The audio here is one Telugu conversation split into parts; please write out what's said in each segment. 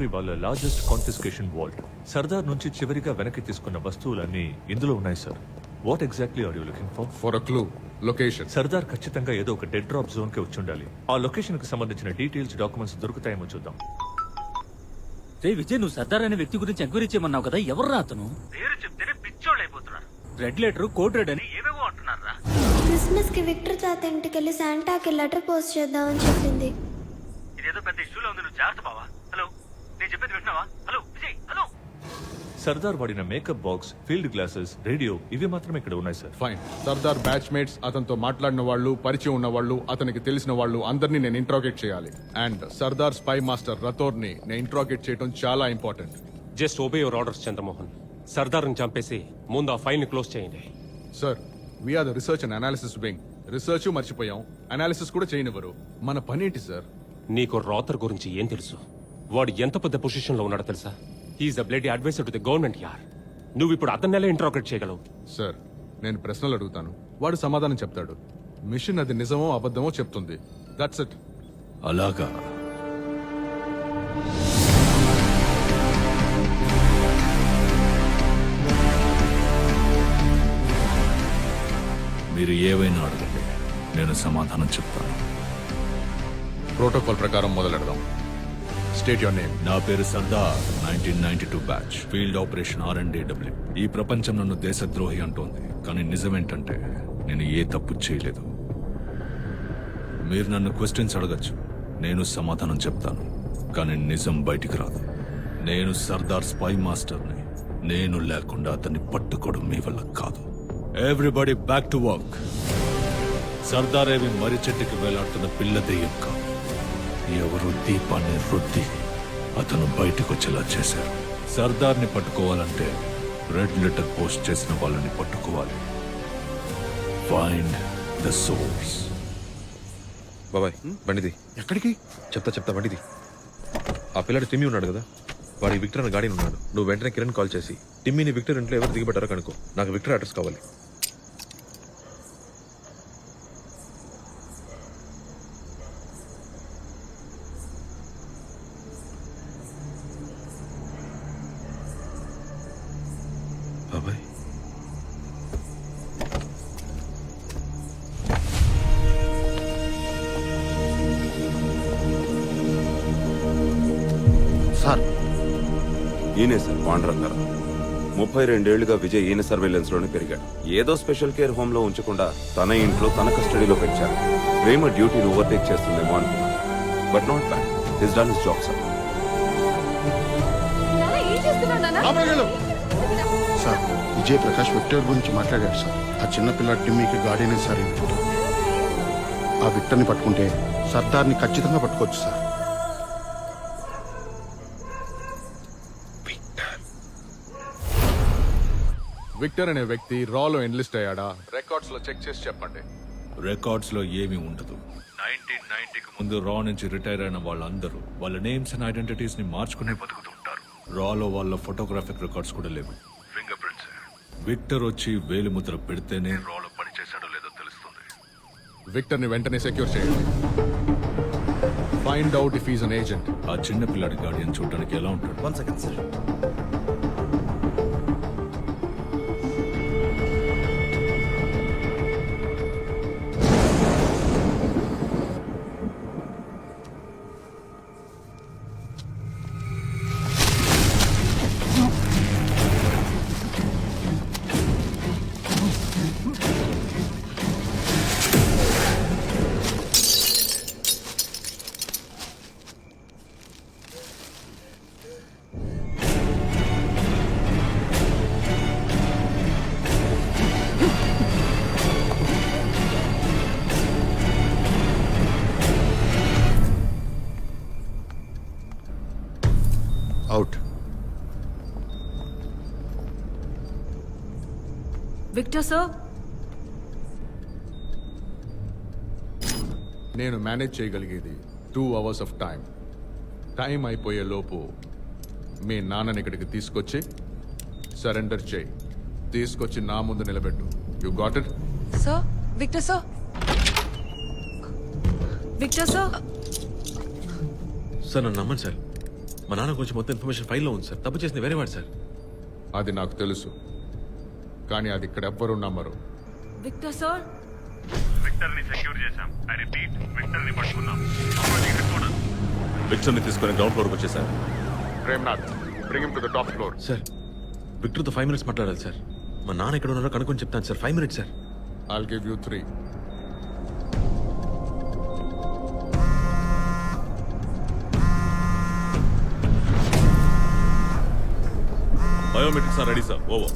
మిలిటరీ వాళ్ళ లార్జెస్ట్ కాన్ఫిస్కేషన్ వాల్ట్ సర్దార్ నుంచి చివరిగా వెనక్కి తీసుకున్న వస్తువులన్నీ ఇందులో ఉన్నాయి sir what exactly are you looking for for a clue location Sardar ఖచ్చితంగా ఏదో ఒక డెడ్ డ్రాప్ జోన్కి వచ్చి ఉండాలి. ఆ లొకేషన్కి సంబంధించిన డీటెయిల్స్ డాక్యుమెంట్స్ దొరుకుతాయేమో చూద్దాం. రే విజయ్ నువ్వు సర్దార్ అనే వ్యక్తి గురించి ఎంక్వైరీ చేయమన్నావు కదా ఎవర్రా అతను? పేరు చెప్తేనే పిచ్చోళ్ళు అయిపోతున్నారు. రెడ్ లెటర్ కోడ్ రెడ్ అని. ఏవేవో అంటున్నారా క్రిస్మస్కి విక్టర్ తాత ఇంటికి వెళ్ళి శాంటాకి లెటర్ పోస్ట్ చేద్దామని చెప్పింది. ఇదేదో పెద్ద ఇష్యూలో ఉంది నువ్వు జాగ్రత్త బావా. నేను చెప్పేది వింటున్నావా? Hello Vijay hello. సర్దార్ వాడిన makeup box field glasses radio ఇవి మాత్రమే ఇక్కడ ఉన్నాయి sir. Fine. Sardar batchmates అతనితో మాట్లాడిన వాళ్ళు పరిచయం ఉన్న వాళ్ళు అతనికి తెలిసిన వాళ్ళు అందరినీ నేను ఇంట్రాగేట్ చేయాలి. అండ్ సర్దార్ స్పై మాస్టర్ రతోర్ని నేను ఇంట్రాగేట్ చేయడం చాలా important just obey your orders Chandramohan సర్దార్ని చంపేసి ముందు ఆ ఫైల్ని క్లోజ్ చేయండి. Sir we're the research and analysis wing research మర్చిపోయాం. అనాలిసిస్ కూడా చేయనివ్వరు. మన పని ఏంటి సార్ నీకు రాతర్ గురించి ఏం తెలుసు? వాడు ఎంత పెద్ద పొజిషన్లో ఉన్నాడో తెలుసా? He's a blood adviser to the government యార్ నువ్వు ఇప్పుడు అతన్ని ఎలా ఇంట్రాగేట్ చేయగలవు? సార్ నేను ప్రశ్నలు అడుగుతాను. వాడు సమాధానం చెప్తాడు. మిషన్ అది నిజమో అబద్ధమో చెప్తుంది. దట్స్ ఇట్ అలాగా. మీరు ఏవైనా అడగండి. నేను సమాధానం చెప్తాను. ప్రోటోకాల్ ప్రకారం మొదలెడదాం. స్టేట్ యువర్ నేమ్ నా పేరు Sardar nineteen ninety two batch field operation R and W ఈ ప్రపంచం నన్ను దేశద్రోహి అంటోంది. కానీ నిజమేంటంటే నేను ఏ తప్పు చేయలేదు. మీరు నన్ను క్వశ్చన్స్ అడగచ్చు. నేను సమాధానం చెప్తాను. కానీ నిజం బయటికి రాదు. నేను సర్దార్ స్పై మాస్టర్ని. నేను లేకుండా అతన్ని పట్టుకోవడం మీ వల్ల కాదు. Everybody back to work Sardar ఏవి మర్రి చెట్టుకి వేలాడుతున్న పిల్ల దెయ్యం కాదు. ఎవరు దీపాన్ని రుద్ది అతను బయటకు వచ్చేలా చేశారు. సర్దార్ని పట్టుకోవాలంటే రెడ్ లెటర్ పోస్ట్ చేసిన వాళ్ళని పట్టుకోవాలి. ఫైండ్ ద సోర్స్ బాబాయ్ బండిది. ఎక్కడికి? చెప్తా చెప్తా బండిది. ఆ పిల్లడు టిమ్మి ఉన్నాడు కదా? వాడి విక్టర్ అని గాడి ఉన్నాడు. నువ్వు వెంటనే కిరణ్ కాల్ చేసి టిమ్మిని విక్టర్ ఇంట్లో ఎవరు దిగబెట్టారో కనుకో నాకు విక్టర్ అడ్రస్ కావాలి. ఈయనే సార్ పాండురంగారావు. ముప్పై రెండేళ్ళుగా విజయ్ ఈయన సర్వేలెన్స్లోనే పెరిగాడు. ఏదో స్పెషల్ కేర్ హోమ్లో ఉంచకుండా తన ఇంట్లో తన కస్టడీలో పెంచారు. ప్రేమ డ్యూటీని ఓవర్టేక్ చేస్తుందేమో అనుకున్నాను. But not bad. He's done his job sir. Sir Vijay Prakash Victor గురించి మాట్లాడాడు సార్. ఆ చిన్న పిల్ల టిమ్మీకి గార్డెనే సార్ ఆ విక్టర్ని పట్టుకుంటే సర్దార్ని ఖచ్చితంగా పట్టుకోవచ్చు సార్. విక్టర్ అనే వ్యక్తి రాలో ఎన్లిస్ట్ అయ్యాడా? రికార్డ్స్లో చెక్ చేసి చెప్పండి. రికార్డ్స్లో ఏమీ ఉండదు. నైన్టీన్ నైన్టీకి ముందు రా నుంచి రిటైర్ అయిన వాళ్ళందరూ వాళ్ళ నేమ్స్ అండ్ ఐడెంటిటీస్ని మార్చుకునే బతుకుతుంటారు. రాలో వాళ్ళ ఫోటోగ్రాఫిక్ రికార్డ్స్ కూడా లేవు. Finger prints. విక్టర్ వచ్చి వేలి ముద్ర పెడితేనే రాలో పనిచేశాడో లేదో తెలుస్తుంది. విక్టర్ని వెంటనే సెక్యూర్ చేయండి. Find out if is an agent. ఆ చిన్న పిల్లాడి గార్డియన్ చూడడానికి ఎలా ఉంటాడు? One second sir. Victor sir? నేను మేనేజ్ చేయగలిగేది two hours of time time అయిపోయే లోపు మీ నాన్నని ఇక్కడికి తీసుకొచ్చి సరెండర్ చేయి. తీసుకొచ్చి నా ముందు నిలబెట్టు. You got it sir Victor sir? Victor sir? Sir నన్ను నమ్మండి సార్. మా నాన్న గురించి మొత్తం ఇన్ఫర్మేషన్ ఫైల్లో ఉంది సార్. తప్పు చేసింది వేరే వాడు సార్. అది నాకు తెలుసు. కానీ అది ఇక్కడ ఎవ్వరూ నమ్మరు. Victor sir? విక్టర్ని సెక్యూర్ చేశాం. ఐ రిపీట్ విక్టర్ని పట్టుకున్నాం విక్టర్ని తీసుకుని గ్రౌండ్ ఫ్లోర్కి వచ్చేసారు. Premnath bring to the top floor sir విక్టర్తో five minutes మాట్లాడాలి సార్. మా నాన్న ఎక్కడ ఉన్నారో కనుక్కొని చెప్తాను sir. Five minutes sir. I'll give you three. Biometrics are ready sir over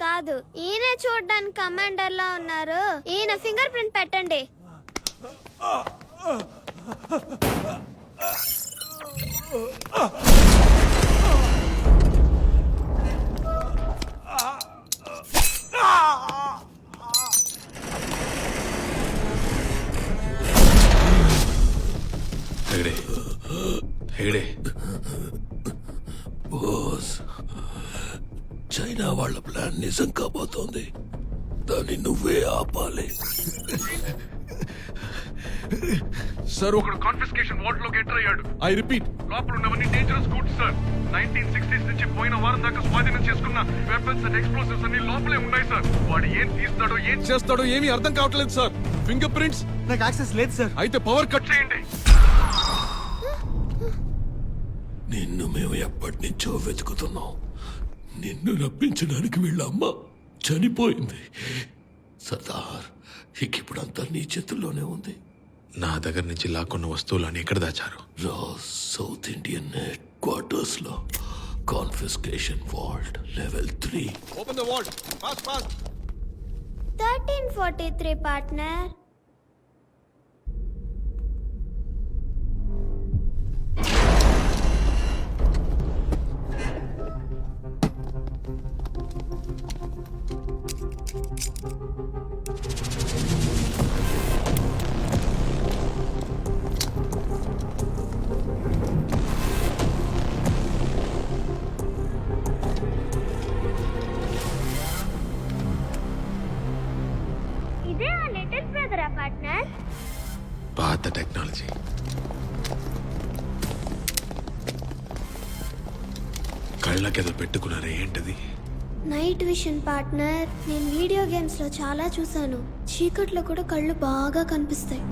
కాదు ఈయన చూడడానికి కమాండర్ లా ఉన్నారు ఈయన ఫింగర్ ప్రింట్ పెట్టండి నిజం కాబోతోంది. దాన్ని నువ్వే ఆపాలి. సార్ ఒకడు కాన్ఫిస్కేషన్ వార్డ్లోకి ఎంటర్ అయ్యాడు. I repeat. లోపల ఉన్నవన్నీ dangerous goods sir. Nineteen sixties నుంచి పోయిన వారం దాకా స్వాధీనం చేసుకున్న వెపన్స్ అండ్ ఎక్స్ప్లోసివ్స్ అన్ని లోపలే ఉన్నాయి సార్. వాడు ఏం తీస్తాడో ఏం చేస్తాడో ఏమీ అర్థం కావట్లేదు సార్. ఫింగర్ ప్రింట్స్ నాకు యాక్సెస్ లేదు సార్. అయితే పవర్ కట్ చేయండి. నిన్ను మేము ఎప్పటి నుంచో వెతుకుతున్నాం. నిన్ను రప్పించడానికి వీళ్ళ అమ్మ చనిపోయింది. సర్దార్ ఇక ఇప్పుడంతా నీ చేతుల్లోనే ఉంది. నా దగ్గర నుంచి లాక్కున్న వస్తువులని ఎక్కడ దాచారు? సౌత్ ఇండియన్ హెడ్ క్వార్టర్స్లో confiscation vault level three. Open the vault fast fast thirteen forty పాత టెక్నాలజీ. కళ్ళకెదో పెట్టుకున్నారే ఏంటది? నైట్ విషన్ పార్ట్నర్ నేను వీడియో గేమ్స్లో చాలా చూసాను చీకట్లో కూడా కళ్ళు బాగా కనిపిస్తాయి.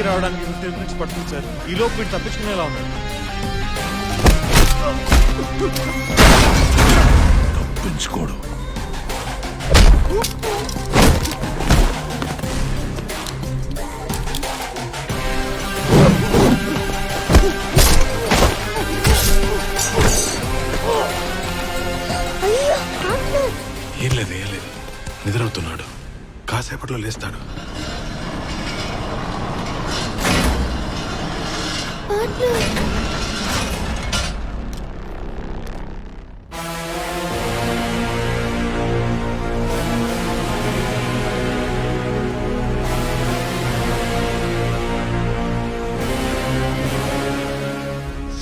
ఎనర్జీ రావడానికి ఫిఫ్టీన్ మినిట్స్ పడుతుంది సార్. ఈ లోపు వీడు తప్పించుకునేలా ఉన్నాడు తప్పించుకోడు. ఏం లేదు ఏం లేదు. నిద్రవుతున్నాడు కాసేపట్లో లేస్తాడు. Partner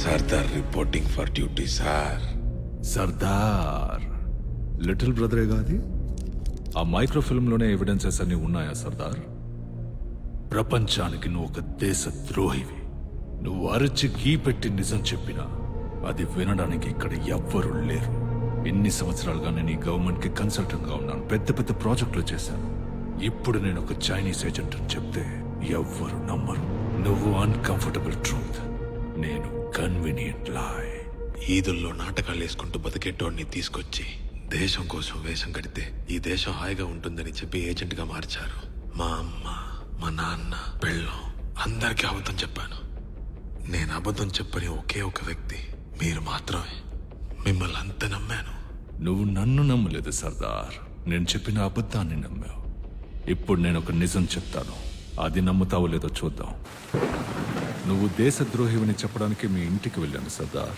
Sardar reporting for duty sir Sardar little బ్రదరే కాది ఆ మైక్రో ఫిల్మ్లోనే ఎవిడెన్సెస్ అన్ని ఉన్నాయా సర్దార్ ప్రపంచానికి నువ్వు ఒక దేశ ద్రోహివి నువ్వు అరచి గీ పెట్టి నిజం చెప్పినా అది వినడానికి ఇక్కడ ఎవ్వరూ లేరు. ఎన్ని సంవత్సరాలుగా నేను ఈ గవర్నమెంట్కి కన్సల్టెంట్గా ఉన్నాను. పెద్ద పెద్ద ప్రాజెక్టులు చేశాను. ఇప్పుడు నేను ఒక చైనీస్ ఏజెంట్ అని చెప్తే ఎవ్వరు నమ్మరు. నువ్వు అన్కంఫర్టబుల్ ట్రూత్ నేను కన్వీనియంట్ లాయ్ ఈదుల్లో నాటకాలు వేసుకుంటూ బతికేటోడిని తీసుకొచ్చి దేశం కోసం వేషం కడితే ఈ దేశం హాయిగా ఉంటుందని చెప్పి ఏజెంట్గా మార్చారు. మా అమ్మ మా నాన్న పెళ్ళం అందరికీ అబద్ధం చెప్పాను. నేను అబద్ధం చెప్పని ఒకే ఒక వ్యక్తి. మీరు మాత్రమే. మిమ్మల్ని అంత నమ్మాను. నువ్వు నన్ను నమ్మలేదు సర్దార్. నేను చెప్పిన అబద్ధాన్ని నమ్మావు. ఇప్పుడు నేను ఒక నిజం చెప్తాను. అది నమ్ముతావో లేదో చూద్దాం. నువ్వు దేశద్రోహివని చెప్పడానికి మీ ఇంటికి వెళ్ళాను సర్దార్.